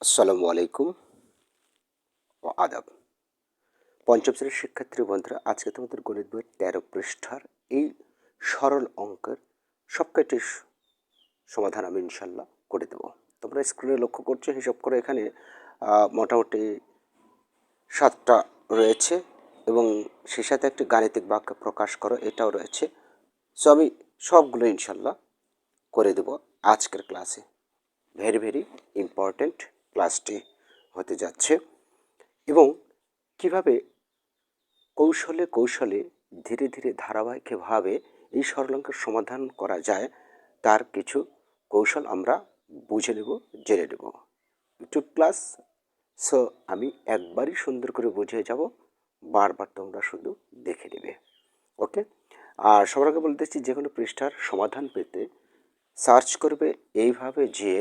আসসালামু আলাইকুম ও আদাব। পঞ্চম শ্রেণির শিক্ষার্থী বন্ধুরা, আজকে তোমাদের গণিত বইয়ের তেরো পৃষ্ঠার এই সরল অঙ্কের সবকটি স- সমাধান আমি ইনশাল্লাহ করে দেবো। তোমরা স্ক্রিনে লক্ষ্য করছ, হিসাব করে এখানে মোটামুটি সাতটা রয়েছে এবং সে সাথে একটি গাণিতিক বাক্য প্রকাশ করো, এটাও রয়েছে। সো আমি সবগুলো ইনশাল্লাহ করে দেবো আজকের ক্লাসে ভেরি ভেরি ইম্পর্ট্যান্ট ক্লাসটি হতে যাচ্ছে এবং কীভাবে কৌশলে কৌশলে ধীরে ধীরে ধারাবাহিকভাবে এই সরলাঙ্কের সমাধান করা যায়, তার কিছু কৌশল আমরা বুঝে নেব, জেনে নেব। ইউটিউব ক্লাস, সো আমি একবারই সুন্দর করে বুঝিয়ে যাব, বারবার তোমরা শুধু দেখে নেবে। ওকে? আর সবার আগে বলতেছি যে কোনো পৃষ্ঠার সমাধান পেতে সার্চ করবে, এইভাবে যে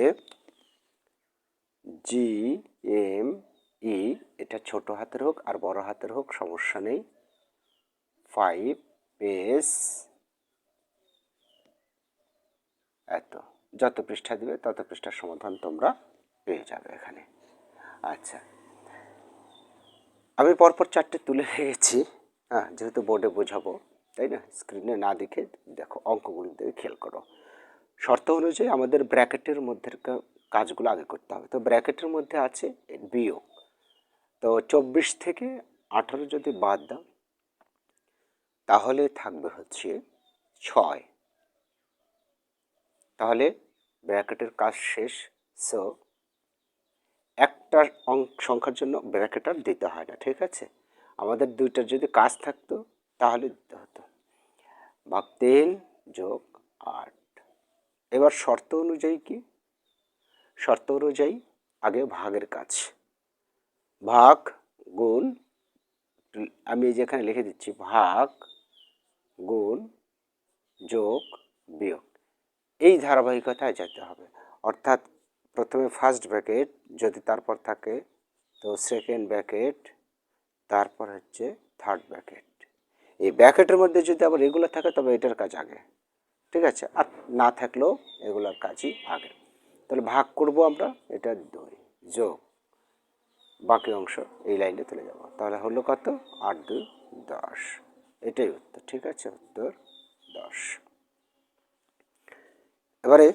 জি এম ই এটা ছোট হাতের হোক আর বড় হাতের হোক, সমস্যা নেই। ফাইভ পেস এত। যত পৃষ্ঠা দিবে, তত পৃষ্ঠার সমাধান তোমরা পেয়ে যাবে এখানে। আচ্ছা। আমি পরপর চারটে তুলে রেখেছি হ্যাঁ যেহেতু বোর্ডে বোঝাবো, তাই না? স্ক্রিনে না দেখে দেখো, অঙ্কগুলো দেখে খেয়াল করো। শর্ত অনুযায়ী আমাদের ব্র্যাকেটের মধ্যে কাজগুলো আগে করতে হবে। তো ব্র্যাকেটের মধ্যে আছে বিয়োগ। তো চব্বিশ থেকে আঠারো যদি বাদ দাও, তাহলে থাকবে হচ্ছে ছয়। তাহলে ব্র্যাকেটের কাজ শেষ। সো একটা অঙ্ক সংখ্যার জন্য ব্র্যাকেট আর দিতে হয় না, ঠিক আছে? আমাদের দুইটার যদি কাজ থাকতো, তাহলে দিতে হতো। বা তিন যোগ আট। এবার শর্ত অনুযায়ী কি? শর্ত অনুযায়ী আগে ভাগের কাজ। ভাগ গুণ, আমি যেখানে লিখে দিচ্ছি, ভাগ গুণ যোগ বিয়োগ। এই ধারাবাহিকতায় যেতে হবে। অর্থাৎ প্রথমে ফার্স্ট ব্র্যাকেট যদি তারপর থাকে, তো সেকেন্ড ব্র্যাকেট তারপর হচ্ছে থার্ড ব্র্যাকেট এই ব্র্যাকেটের মধ্যে যদি আবার এগুলো থাকে, তবে এটার কাজ আগে। ঠিক আছে? আর না থাকলেও এগুলোর কাজই আগে। তাহলে ভাগ করব আমরা, এটা দুই যোগ বাকি অংশ এই লাইনে তুলে যাব। তাহলে হলো কত? আট দুই দশ। এটাই উত্তর, ঠিক আছে? উত্তর দশ। এবারে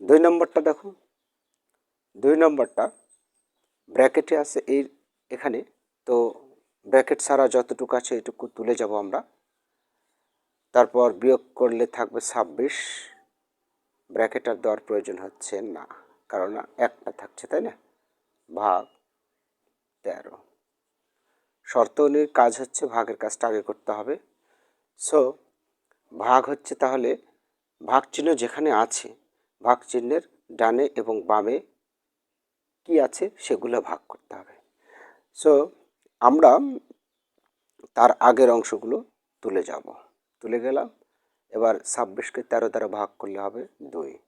দুই নম্বরটা দেখো। দুই নম্বরটা ব্র্যাকেটে আছে এই এখানে। তো ব্র্যাকেট ছাড়া যতটুকু আছে এটুকু তুলে যাব আমরা। তারপর বিয়োগ করলে থাকবে ছাব্বিশ। ব্র্যাকেট আর দেওয়ার প্রয়োজন হচ্ছে না, কারণ একটা থাকছে, তাই না? ভাগ তেরো। শর্ত কাজ হচ্ছে ভাগের কাজটা আগে করতে হবে। সো ভাগ হচ্ছে তাহলে ভাগ চিহ্ন যেখানে আছে ভাগ চিহ্নের ডানে এবং বামে কি আছে, সেগুলো ভাগ করতে হবে। সো আমরা তার আগের অংশগুলো তুলে যাব। তুলে গেলাম। এবার ছাব্বিশকে তেরো দ্বারা ভাগ করলে হবে দুই।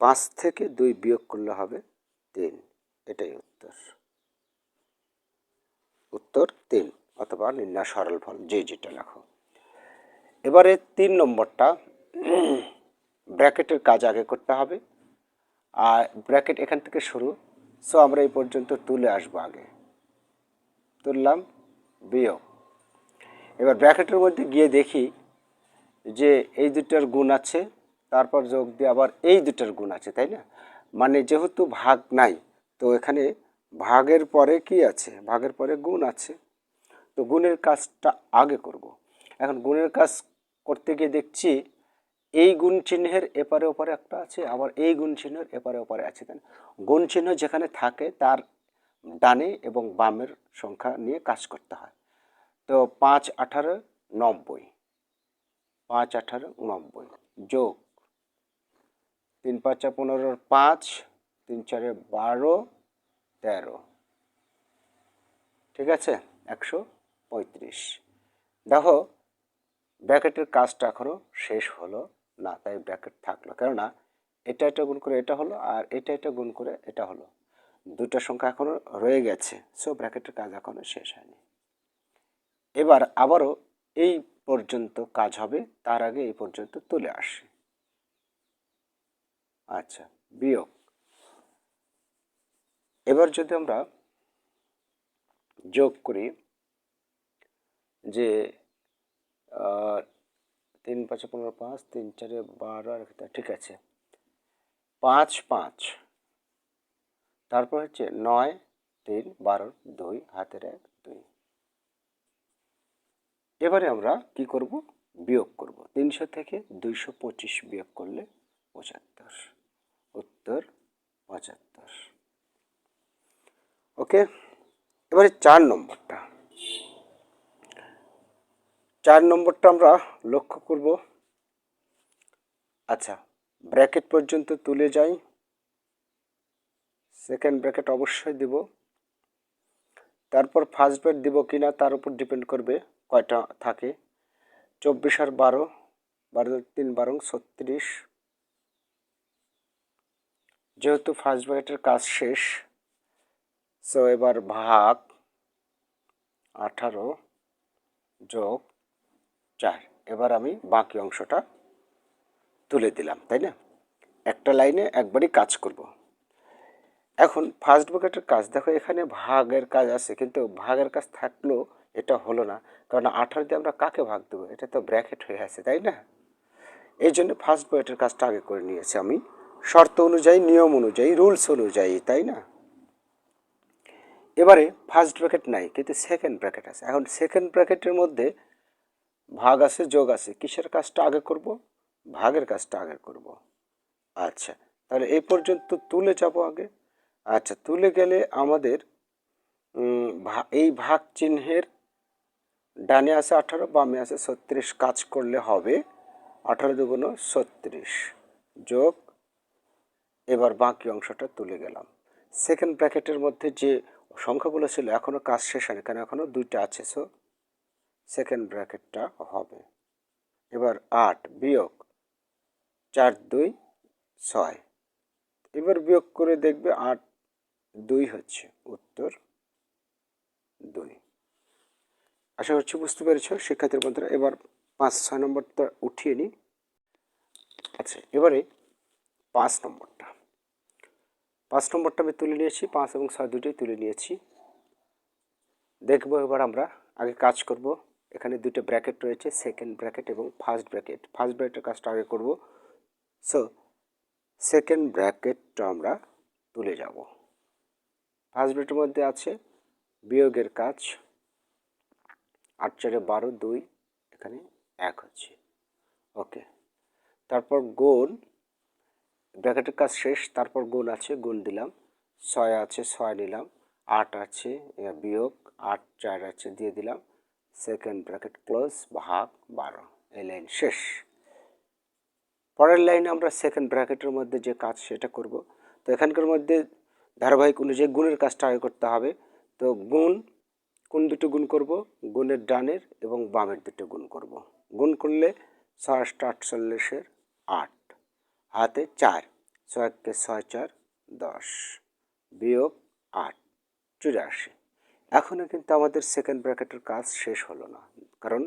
পাঁচ থেকে দুই বিয়োগ করলে হবে তিন। এটাই উত্তর। উত্তর তিন, অথবা নির্ণয় সরল ফল যে যেটা লেখো। এবারে তিন নম্বরটা, ব্র্যাকেটের কাজ আগে করতে হবে। আর ব্র্যাকেট এখান থেকে শুরু। সো আমরা এই পর্যন্ত তুলে আসব আগে। তুললাম, বিয়োগ। এবার ব্র্যাকেটের মধ্যে গিয়ে দেখি যে এই দুটার গুণ আছে, তারপর যোগ দিয়ে আবার এই দুটার গুণ আছে, তাই না? মানে যেহেতু ভাগ নাই, তো এখানে ভাগের পরে কি আছে? ভাগের পরে গুণ আছে। তো গুণের কাজটা আগে করব। এখন গুণের কাজ করতে গিয়ে দেখছি, এই গুণ চিহ্নের এপারে ওপারে একটা আছে, আবার এই গুণ চিহ্নের এপারে ওপারে আছে, তাই? গুণ চিহ্ন যেখানে থাকে, তার ডানে এবং বামের সংখ্যা নিয়ে কাজ করতে হয়। তো পাঁচ, আঠারো, নব্বই। পাঁচ আঠারো নব্বই। যোগ তিন পাঁচা পনেরোর পাঁচ, তিন চারে বারো, তেরো। ঠিক আছে? একশো পঁয়ত্রিশ। দেখো, ব্র্যাকেটের কাজটা এখনও শেষ হলো না, তাই ব্র্যাকেট থাকল। কেননা, এটা এটা গুণ করে এটা হলো আর এটা এটা গুণ করে এটা হলো। দুটো সংখ্যা এখনও রয়ে গেছে, সো ব্র্যাকেটের কাজ এখনও শেষ হয়নি। এবার আবারও এই পর্যন্ত কাজ হবে, তার আগে এই পর্যন্ত তুলে আসি। আচ্ছা বিয়োগ। এবার যদি আমরা যোগ করি যে তিন পাঁচে পনেরো পাঁচ, তিন চারে বারো, আর ঠিক আছে। পাঁচ পাঁচ। তারপর হচ্ছে নয়, তিন, বারো, দুই, হাতের এক, দুই। এবারে আমরা কি করব? বিয়োগ করব। তিনশো থেকে দুইশো পঁচিশ বিয়োগ করলে পঁচাত্তর। উত্তর, পঁচাত্তর। ওকে? এবারে চার নম্বরটা। চার নম্বরটা আমরা লক্ষ্য করব। আচ্ছা ব্র্যাকেট পর্যন্ত তুলে যাই। সেকেন্ড ব্র্যাকেট অবশ্যই দিব। তারপর ফার্স্ট ব্র্যাকেট দিব কিনা তার উপর ডিপেন্ড করবে। কয়টা থাকে? চব্বিশ আর বারো বারো তিন বারো ছত্রিশ। যেহেতু ফার্স্ট ব্র্যাকেটের কাজ শেষ সো এবার ভাগ আঠারো যোগ চার। এবার আমি বাকি অংশটা তুলে দিলাম, তাই না? একটা লাইনে একবারই কাজ করব। এখন ফার্স্ট ব্র্যাকেটের কাজ, দেখো এখানে ভাগের কাজ আছে, কিন্তু ভাগের কাজ থাকলেও এটা হলো না। কারণ আঠারো দিয়ে আমরা কাকে ভাগ দেবো? এটা তো ব্র্যাকেট হয়ে আছে, তাই না? এই জন্য ফার্স্ট ব্র্যাকেটের কাজটা আগে করে নিয়েছি আমি। শর্ত অনুযায়ী, নিয়ম অনুযায়ী রুলস অনুযায়ী, তাই না? এবারে ফার্স্ট ব্র্যাকেট নাই, কিন্তু সেকেন্ড ব্র্যাকেট আছে। এখন সেকেন্ড ব্র্যাকেটের মধ্যে ভাগ আছে, যোগ আছে। কিসের কাজটা আগে করব? ভাগের কাজটা আগে করব। আচ্ছা তাহলে এই পর্যন্ত তুলে যাব আগে। আচ্ছা তুলে গেলে আমাদের এই ভাগ চিহ্নের ডানে আছে আঠারো, বামে আছে ছত্রিশ, কাজ করলে হবে আঠারো দুগুণ ছত্রিশ যোগ, এবার বাকি অংশটা তুলে গেলাম। সেকেন্ড ব্র্যাকেটের মধ্যে যে সংখ্যাগুলো ছিল এখনও কাজ শেষ হয়নি, কারণ এখনও দুইটা আছে সো সেকেন্ড ব্র্যাকেটটা হবে। এবার আট, বিয়োগ চার, দুই, ছয়। এবার বিয়োগ করে দেখবে আট, দুই হচ্ছে উত্তর দুই আশা করছি বুঝতে পেরেছ, শিক্ষার্থীর বন্ধুরা এবার পাঁচ, ছয় নম্বরটা উঠিয়ে নিই। আচ্ছা এবারে পাঁচ নম্বরটা। পাঁচ নম্বরটা আমি তুলে নিয়েছি, পাঁচ এবং ছয় দুটোই তুলে নিয়েছি। দেখব এবার আমরা আগে কাজ করব। এখানে দুটো ব্র্যাকেট রয়েছে, সেকেন্ড ব্র্যাকেট এবং ফার্স্ট ব্র্যাকেট। ফার্স্ট ব্র্যাকেটের কাজটা আগে করব। সো সেকেন্ড ব্র্যাকেটটা আমরা তুলে যাব। ফার্স্ট ব্র্যাকেটের মধ্যে আছে বিয়োগের কাজ। আট চারে বারো, দুই, এখানে এক হচ্ছে। ওকে। তারপর গুণ, ব্র্যাকেটের কাজ শেষ, তারপর গুণ আছে, গুণ দিলাম। ছয় আছে, ছয় নিলাম। আট আছে বিয়োগ, আট, চার আছে, দিয়ে দিলাম। সেকেন্ড ব্র্যাকেট ক্লোজ, ভাগ, বারো। এই লাইন শেষ। পরের লাইনে আমরা সেকেন্ড ব্র্যাকেটের মধ্যে যে কাজ, সেটা করব। তো এখানকার মধ্যে ধারাবাহিক অনুযায়ী গুণের কাজটা আগে করতে হবে। তো গুণ কোন দুটো গুণ করব? গুণের ডানের এবং বামের দুটো গুণ করব। গুণ করলে ছয় আটটা আটচল্লিশের আট। হাতে চার ছয় ছয় চার, দশ। বিয়োগ আট, চুরাশি। এখনও কিন্তু আমাদের সেকেন্ড ব্র্যাকেটের কাজ শেষ হলো না, কারণ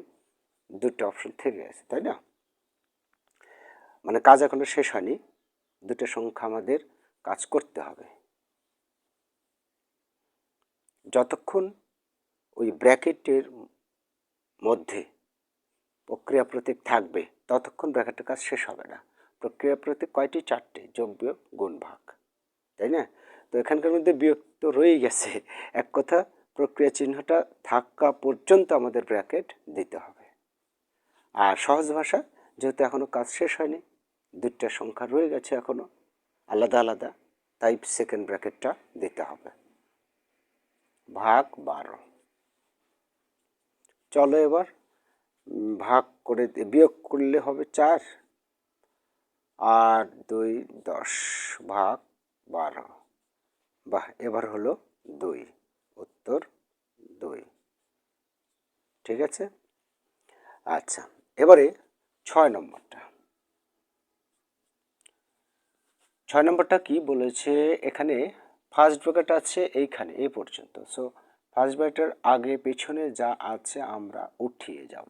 দুটো অপশন থেকে গেছে, তাই না? মানে কাজ এখনও শেষ হয়নি, দুটো সংখ্যা আমাদের কাজ করতে হবে। যতক্ষণ ওই ব্র্যাকেটের মধ্যে প্রক্রিয়া প্রতীক থাকবে, ততক্ষণ ব্র্যাকেটের কাজ শেষ হবে না। প্রক্রিয়া প্রতীক কয়টি? চারটে, যোগ, বিয়োগ, গুণ, ভাগ। তাই না? তো এখানকার মধ্যে বিয়োগ তো রয়েই গেছে। এক কথা, প্রক্রিয়া চিহ্নটা থাকা পর্যন্ত আমাদের ব্র্যাকেট দিতে হবে। আর সহজ ভাষা, যেহেতু এখনও কাজ শেষ হয়নি, দুইটা সংখ্যা রয়ে গেছে এখনও আলাদা আলাদা, তাই সেকেন্ড ব্র্যাকেটটা দিতে হবে। ভাগ বারো। চলো এবার ভাগ করে বিয়োগ করলে হবে চার আর দুই, দশ, ভাগ বারো। বাহ, এবার হলো দুই, উত্তর দুই। ঠিক আছে? আচ্ছা এবারে ছয় নম্বরটা। ছয় নম্বরটা কি বলেছে? এখানে ফার্স্ট ব্র্যাকেট আছে, এইখানে, এই পর্যন্ত। সো ফার্স্ট ব্র্যাকেটের আগে পেছনে যা আছে আমরা উঠিয়ে যাব।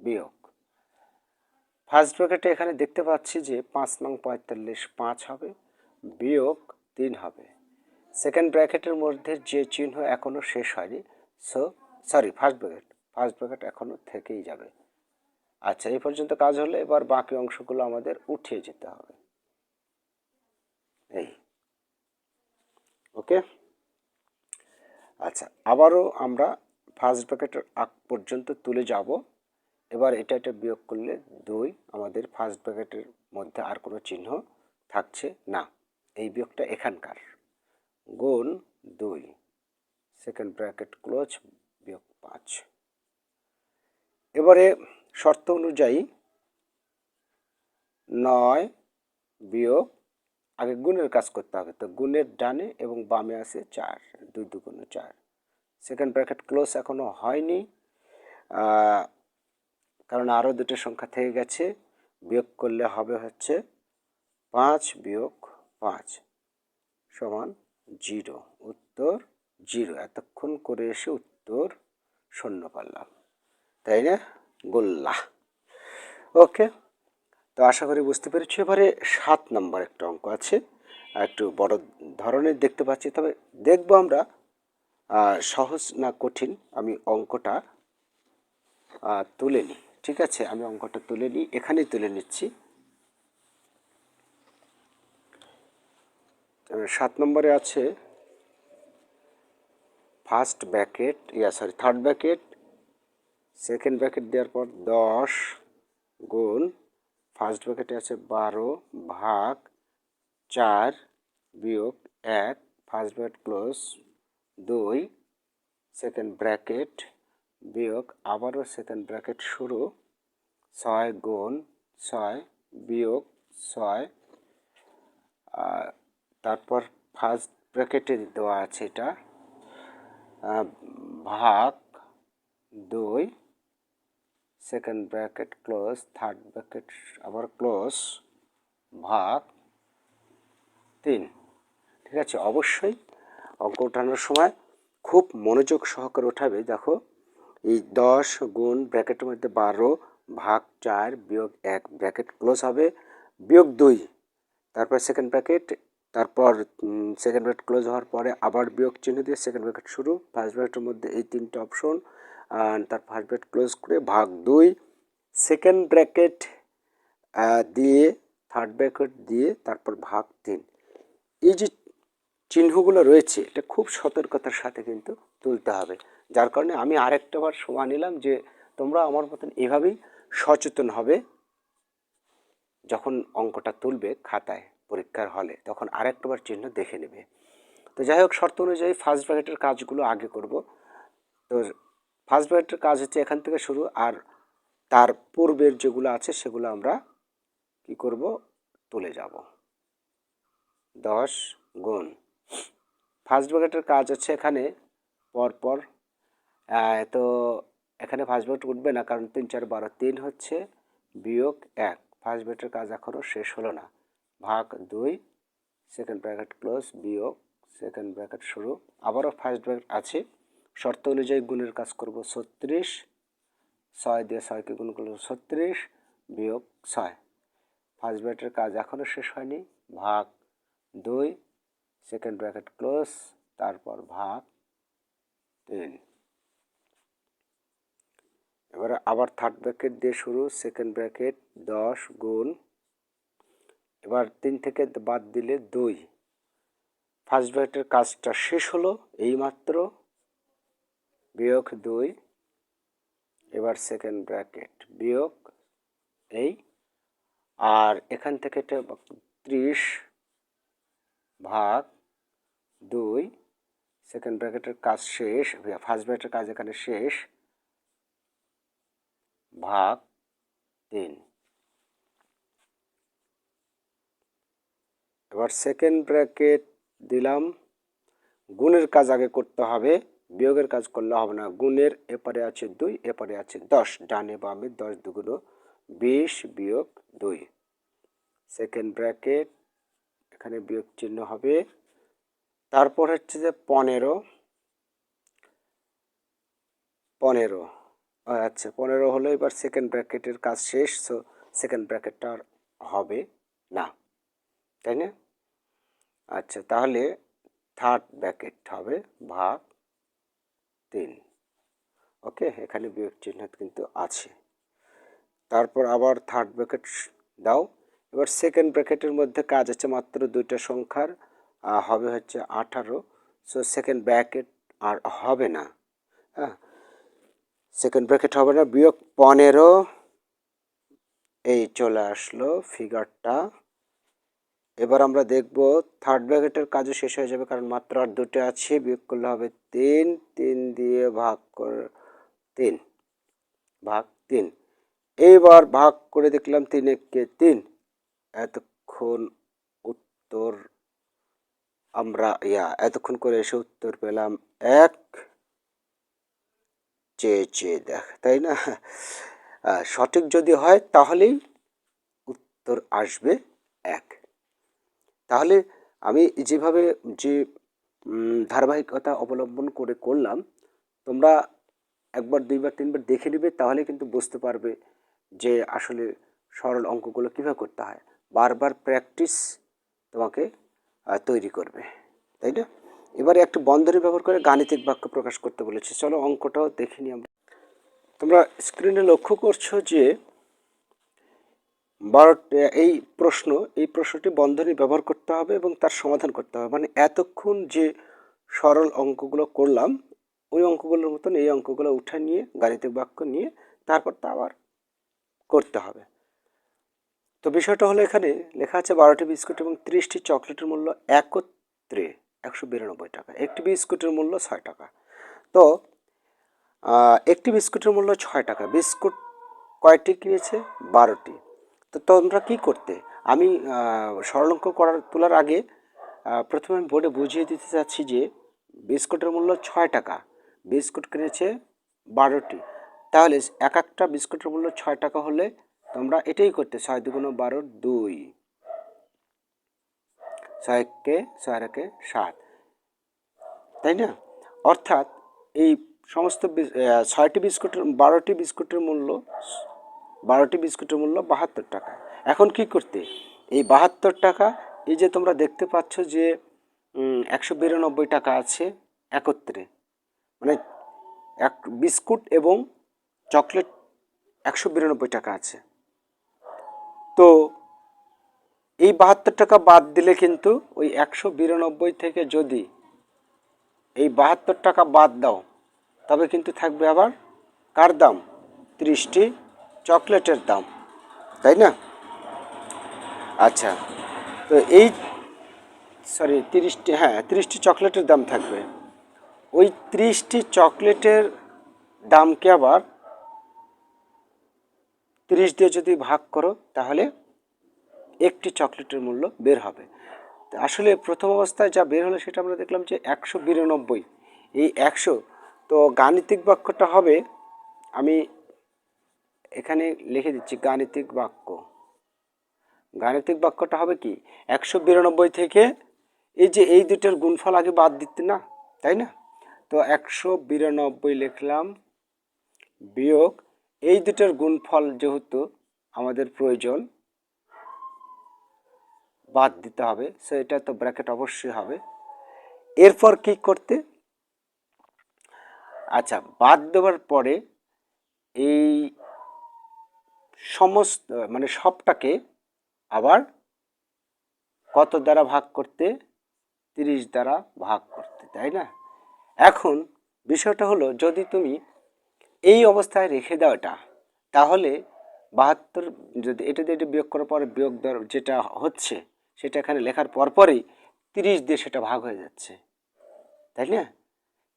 বিয়োগ। ফার্স্ট ব্র্যাকেটে এখানে দেখতে পাচ্ছি যে পাঁচ নং পঁয়তাল্লিশ পাঁচ হবে, বিয়োগ তিন হবে। সেকেন্ড ব্র্যাকেটের মধ্যে যে চিহ্ন এখনও শেষ হয়নি, so, sorry, first bracket first bracket এখনও থেকেই যাবে। আচ্ছা এই পর্যন্ত কাজ হলে এবার বাকি অংশগুলো আমাদের উঠিয়ে যেতে হবে। এই। ওকে? আচ্ছা আবারও আমরা ফার্স্ট ব্র্যাকেটের আগ পর্যন্ত তুলে যাব। এবার এটা এটা বিয়োগ করলে দুই, আমাদের ফার্স্ট ব্র্যাকেটের মধ্যে আর কোনো চিহ্ন থাকছে না। এই বিয়োগটা এখানকার। গুণ দুই সেকেন্ড ব্র্যাকেট ক্লোজ বিয়োগ পাঁচ। এবারে শর্ত অনুযায়ী নয় বিয়োগ আগে গুণের কাজ করতে হবে। তো গুণের ডানে এবং বামে আছে চার, দুই দুগুণ চার। সেকেন্ড ব্র্যাকেট ক্লোজ এখনও হয়নি। কারণ আরও দুটো সংখ্যা থেকে গেছে। বিয়োগ করলে হবে হচ্ছে পাঁচ বিয়োগ পাঁচ সমান জিরো। উত্তর জিরো। এতক্ষণ করে এসে উত্তর শূন্য পারলাম। তাই না? গোল্লা। ওকে। তো আশা করি বুঝতে পেরেছি, এবারে সাত নম্বর একটা অঙ্ক আছে। একটু বড় ধরনের দেখতে পাচ্ছি, তবে দেখব আমরা সহজ না কঠিন, আমি অঙ্কটা তুলে নিই, ঠিক আছে? আমি অঙ্কটা তুলে নিই, এখানেই তুলে নিচ্ছি। সাত নম্বরে আছে first bracket yeah sorry third bracket second bracket দেওয়ার পর দশ গুণ ফার্স্ট ব্র্যাকেটে আছে বারো ভাগ চার বিয়োগ এক ফার্স্ট ব্র্যাকেট ক্লোজ দুই সেকেন্ড ব্র্যাকেট বিয়োগ আবারও সেকেন্ড ব্র্যাকেট শুরু, ছয় গুণ ছয় বিয়োগ ছয়। তারপর ফার্স্ট ব্র্যাকেটে দেওয়া আছে এটা। ভাগ দুই second bracket close third bracket আবার ক্লোজ ভাগ তিন। ঠিক আছে? অবশ্যই অঙ্ক ওঠানোর সময় খুব মনোযোগ সহকারে ওঠাবে। দেখো, এই দশ গুণ ব্র্যাকেটের মধ্যে বারো ভাগ চার বিয়োগ এক ব্র্যাকেট ক্লোজ হবে, বিয়োগ দুই। তারপর সেকেন্ড ব্র্যাকেট তারপর সেকেন্ড ব্র্যাকেট ক্লোজ হওয়ার পরে আবার বিয়োগ চিহ্ন দিয়ে সেকেন্ড ব্র্যাকেট শুরু। ফার্স্ট ব্র্যাকেটের মধ্যে এই তিনটে অপশন তার ফার্স্ট ব্র্যাকেট ক্লোজ করে ভাগ দুই সেকেন্ড ব্র্যাকেট দিয়ে থার্ড ব্র্যাকেট দিয়ে তারপর ভাগ তিন। এই যে চিহ্নগুলো রয়েছে, এটা খুব সতর্কতার সাথে কিন্তু তুলতে হবে। যার কারণে আমি আরেকটা বার সময় নিলাম যে তোমরা আমার মতন এভাবেই সচেতন হবে যখন অঙ্কটা তুলবে খাতায় পরীক্ষার হলে, তখন আরেকটাবার চিহ্ন দেখে নেবে। তো যাই হোক, শর্ত অনুযায়ী ফার্স্ট ব্র্যাকেটের কাজগুলো আগে করব। তো ফার্স্ট ব্র্যাকেটের কাজ হচ্ছে এখান থেকে শুরু, আর তার পূর্বের যেগুলো আছে সেগুলো আমরা কি করব? তুলে যাব। দশ গুণ। ফার্স্ট ব্র্যাকেটের কাজ হচ্ছে এখানে পরপর তো এখানে ফার্স্ট ব্র্যাকেট উঠবে না, কারণ তিন, চার, বারো, তিন হচ্ছে বিয়োগ এক। ফার্স্ট ব্র্যাকেটের কাজ এখনও শেষ হলো না। ভাগ দুই সেকেন্ড ব্র্যাকেট ক্লোজ বিয়োগ সেকেন্ড ব্র্যাকেট শুরু। আবারও ফার্স্ট ব্র্যাকেট আছে। শর্ত অনুযায়ী গুণের কাজ করব ছত্রিশ, ছয় দিয়ে ছয়কে গুণ করব ছত্রিশ, বিয়োগ ছয়। ফার্স্ট ব্র্যাকেটের কাজ এখনও শেষ হয়নি, ভাগ দুই সেকেন্ড ব্র্যাকেট ক্লোজ তারপর ভাগ তিন। এবারে আবার থার্ড ব্র্যাকেট দিয়ে শুরু সেকেন্ড ব্র্যাকেট দশ গুণ। এবার তিন থেকে বাদ দিলে দুই। ফার্স্ট ব্র্যাকেটের কাজটা শেষ হলো, এইমাত্র বিয়োগ দুই, এবার সেকেন্ড ব্র্যাকেট বিয়োগ এই, আর এখান থেকে ত্রিশ ভাগ দুই সেকেন্ড ব্র্যাকেটের কাজ শেষ ফার্স্ট ব্র্যাকেটের কাজ এখানে শেষ, ভাগ তিন। এবার সেকেন্ড ব্র্যাকেট দিলাম, গুণের কাজ আগে করতে হবে। বিয়োগের কাজ করলে হবে না। গুণের এপারে আছে দুই, এপারে আছে দশ। ডানে বামে দশ দুগুলো বিশ বিয়োগ দুই। সেকেন্ড ব্র্যাকেট, এখানে বিয়োগ চিহ্ন হবে। তারপর হচ্ছে যে পনেরো। পনেরো। আচ্ছা পনেরো হলো এবার সেকেন্ড ব্র্যাকেটের কাজ শেষ সো সেকেন্ড ব্র্যাকেটটা আর হবে না। তাই না? আচ্ছা তাহলে থার্ড ব্র্যাকেট হবে, ভাগ তিন। ওকে? এখানে বিয়োগ চিহ্ন কিন্তু আছে। তারপর আবার থার্ড ব্র্যাকেট দাও। এবার সেকেন্ড ব্র্যাকেটের মধ্যে কাজ আছে মাত্র দুইটা সংখ্যার হবে হচ্ছে আঠারো। সো সেকেন্ড ব্র্যাকেট আর হবে না। হ্যাঁ? সেকেন্ড ব্র্যাকেট হবে না। বিয়োগ পনেরো। এই চলে আসলো ফিগারটা এবার আমরা দেখব থার্ড ব্র্যাকেটের কাজও শেষ হয়ে যাবে, কারণ মাত্র আর দুটো আছে, বিয়োগ করলে হবে তিন তিন দিয়ে ভাগ করে, তিন, ভাগ তিন। এইবার ভাগ করে দেখলাম তিন কে তিন। এতক্ষণ উত্তর আমরা, ইয়া, এতক্ষণ করে এসে উত্তর পেলাম এক। চেয়ে চেয়ে দেখ, তাই না? সঠিক যদি হয় তাহলেই উত্তর আসবে এক। তাহলে আমি যেভাবে যে ধারাবাহিকতা অবলম্বন করে করলাম, তোমরা একবার, দুইবার, তিনবার দেখে নেবে, তাহলে কিন্তু বুঝতে পারবে যে আসলে সরল অঙ্কগুলো কীভাবে করতে হয়। বারবার প্র্যাকটিস তোমাকে তৈরি করবে, তাই না? এবারে একটি বন্ধনী ব্যবহার করে গাণিতিক বাক্য প্রকাশ করতে বলেছে। চলো অঙ্কটাও দেখে নিই আমরা। তোমরা স্ক্রিনে লক্ষ্য করছ যে বারো, এই প্রশ্ন, এই প্রশ্নটি বন্ধনী ব্যবহার করতে হবে এবং তার সমাধান করতে হবে। মানে এতক্ষণ যে সরল অঙ্কগুলো করলাম, ওই অঙ্কগুলোর মতন এই অঙ্কগুলো উঠে নিয়ে, গাণিতিক বাক্য নিয়ে তারপর তা আবার করতে হবে। তো বিষয়টা হলো এখানে লেখা আছে বারোটি বিস্কুট এবং ত্রিশটি চকলেটের মূল্য একত্রে একশো বিরানব্বই টাকা, একটি বিস্কুটের মূল্য ছয় টাকা। তো একটি বিস্কুটের মূল্য ছয় টাকা, বিস্কুট কয়টি কিনেছে? বারোটি। তো তোমরা কি করতে? আমি সরলঙ্ক করার, তোলার আগে প্রথমে আমি বোর্ডে বুঝিয়ে দিতে চাচ্ছি যে, বিস্কুটের মূল্য ছয় টাকা। বিস্কুট কিনেছে বারোটি। তাহলে এক একটা বিস্কুটের মূল্য ছয় টাকা হলে তোমরা এটাই করতে, ছয় দুগুণ বারো দুই। ছয়কে ছয় একে সাত। তাই না? অর্থাৎ এই সমস্ত ছয়টি বিস্কুটের, বারোটি বিস্কুটের মূল্য বারোটি বিস্কুটের মূল্য বাহাত্তর টাকা। এখন কি করতে? এই বাহাত্তর টাকা, এই যে তোমরা দেখতে পাচ্ছ যে একশো বিরানব্বই টাকা আছে একত্রে। মানে এক বিস্কুট এবং চকলেট একশো বিরানব্বই টাকা আছে। তো এই বাহাত্তর টাকা বাদ দিলে কিন্তু ওই একশো বিরানব্বই থেকে যদি এই বাহাত্তর টাকা বাদ দাও, তবে কিন্তু থাকবে আবার কার দাম? ত্রিশটি চকলেটের দাম, তাই না? আচ্ছা তো এই সরি তিরিশটি হ্যাঁ তিরিশটি চকলেটের দাম থাকবে। ওই তিরিশটি চকলেটের দামকে আবার তিরিশ দিয়ে যদি ভাগ করো, তাহলে একটি চকলেটের মূল্য বের হবে। আসলে প্রথম অবস্থায় যা বের হলো সেটা আমরা দেখলাম যে একশো বিরানব্বই। এই একশো, তো গাণিতিক বাক্যটা হবে, আমি এখানে লিখে দিচ্ছি গাণিতিক বাক্য। গাণিতিক বাক্যটা হবে কি? একশো বিরানব্বই থেকে এই যে এই দুটোর গুণফল আগে বাদ দিতে না, তাই না? তো একশো বিরানব্বই লিখলাম, বিয়োগ এই দুটোর গুণফল যেহেতু আমাদের প্রয়োজন, বাদ দিতে হবে সো এটা তো ব্র্যাকেট অবশ্যই হবে। এরপর কি করতে? আচ্ছা বাদ দেওয়ার পরে এই সমস্ত মানে সবটাকে আবার কত দ্বারা ভাগ করতে? তিরিশ দ্বারা ভাগ করতে, তাই না? এখন বিষয়টা হলো, যদি তুমি এই অবস্থায় রেখে দাও এটা, তাহলে বাহাত্তর, যদি এটা দিয়ে এটা বিয়োগ করার পরে বিয়োগ দর যেটা হচ্ছে, সেটা এখানে লেখার পরপরই তিরিশ দিয়ে সেটা ভাগ হয়ে যাচ্ছে, তাই না?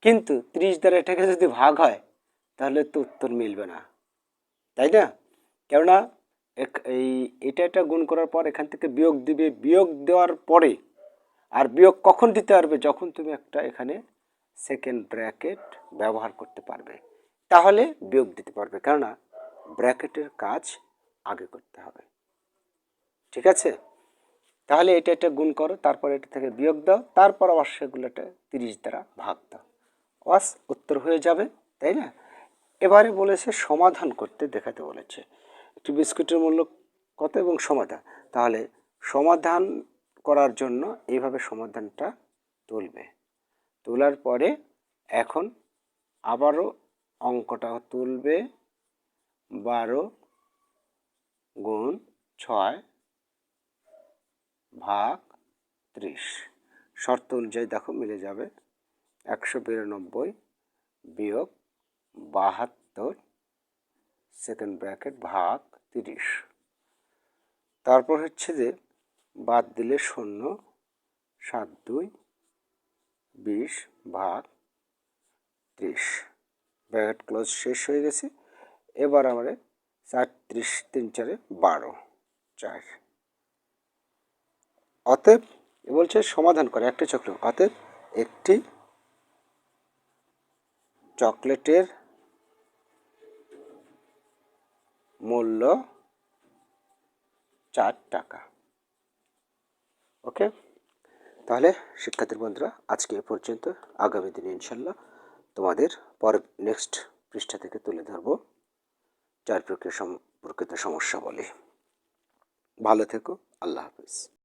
কিন্তু তিরিশ দ্বারা এটাকে যদি ভাগ হয়, তাহলে তো উত্তর মিলবে না, তাই না? কেননা এই, এটা এটা গুণ করার পর এখান থেকে বিয়োগ দিবে। বিয়োগ দেওয়ার পরে আর বিয়োগ কখন দিতে পারবে? যখন তুমি একটা এখানে সেকেন্ড ব্র্যাকেট ব্যবহার করতে পারবে, তাহলে বিয়োগ দিতে পারবে। কেননা ব্র্যাকেটের কাজ আগে করতে হবে। ঠিক আছে? তাহলে এটা এটা গুণ করো, তারপর এটা থেকে বিয়োগ দাও, তারপর আবার সেগুলোটা তিরিশ দ্বারা ভাগ দাও। ওয়াস উত্তর হয়ে যাবে, তাই না? এবারে বলেছে সমাধান করতে দেখাতে বলেছে। একটি বিস্কুটের মূল্য কত এবং সমাধান তাহলে সমাধান করার জন্য এইভাবে সমাধানটা তুলবে। তোলার পরে এখন আবারও অঙ্কটা তুলবে বারো গুণ ছয় ভাগ ত্রিশ। শর্ত অনুযায়ী দেখো মিলে যাবে। একশো বিরানব্বই বিয়োগ বাহাত্তর সেকেন্ড ব্র্যাকেট ভাগ তিরিশ। তারপর হচ্ছে যে, বাদ দিলে শূন্য, সাত দুই, বিশ ভাগ ত্রিশ। ব্র্যাকেট ক্লোজ শেষ হয়ে গেছে। এবার আমরা চার ত্রিশ, তিন চারে বারো, চার। অতএব, এ বলছে সমাধান করে একটি চক্র। অতএব একটি চকলেটের মূল্য চার টাকা। ওকে তাহলে শিক্ষার্থীর বন্ধুরা, আজকে এ পর্যন্ত। আগামী দিনে ইনশাল্লাহ তোমাদের পরের নেক্সট পৃষ্ঠা থেকে তুলে ধরবো চার প্রক্রিয়া সম্পর্কিত সমস্যা বলে ভালো থেকো, আল্লাহ হাফিজ।